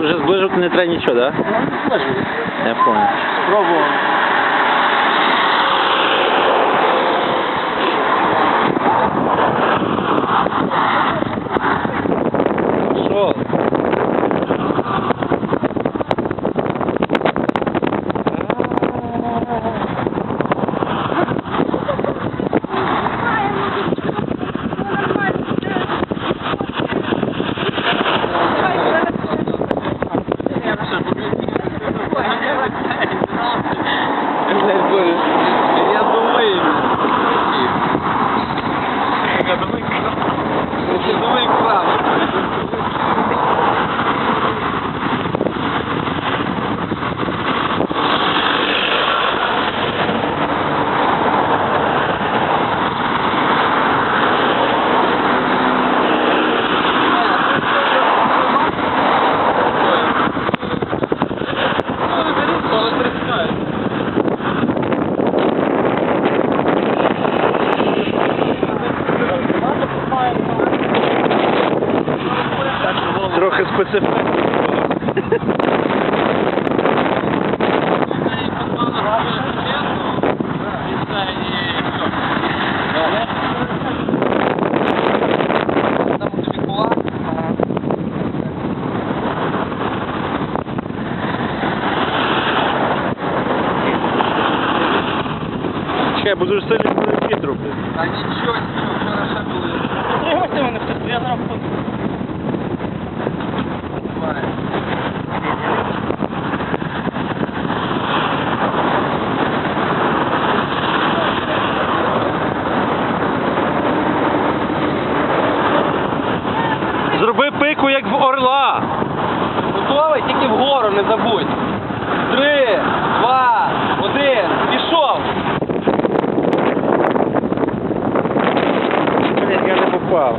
Вже зближувати не треба нічого, так? Да? Я понял. Пробував. Що? Я думаю. Я думаю, я думаю, Трохи специфічно. Чекай, бо дуже сильно вітру. А нічого, нічого, хорошо були. Пригости мене я зараз буду. Зроби як в орла. Готовий? Тільки вгору не забудь. Три, два, один, пішов. Я не попав.